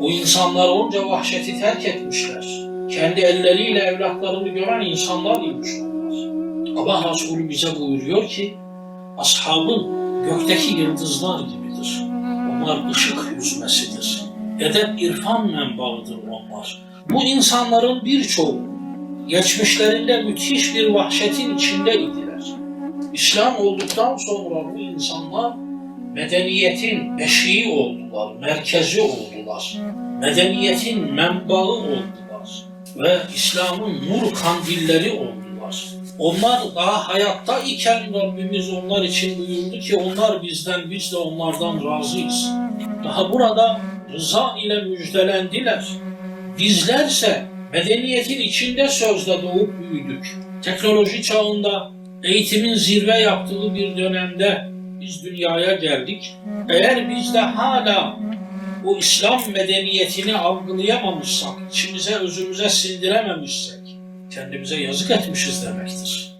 O insanlar onca vahşeti terk etmişler. Kendi elleriyle evlatlarını gören insanlar imiş. Allah Resulü bize buyuruyor ki, ashabın gökteki yıldızlar gibidir. Onlar ışık yüzmesidir. Edep irfan menbaıdır onlar. Bu insanların birçoğu geçmişlerinde müthiş bir vahşetin içindeydiler. İslam olduktan sonra bu insanlar medeniyetin beşiği oldular, merkezi oldular. Medeniyetin menbaı oldular ve İslam'ın nur kandilleri oldular. Onlar daha hayatta iken Rabbimiz onlar için buyurdu ki onlar bizden, biz de onlardan razıyız. Daha burada rıza ile müjdelendiler. Bizlerse medeniyetin içinde sözde doğup büyüdük. Teknoloji çağında eğitimin zirve yaptığı bir dönemde biz dünyaya geldik. Eğer biz de hala bu İslam medeniyetini algılayamamışsak, içimize özümüze sindirememişsek, kendimize yazık etmişiz demektir.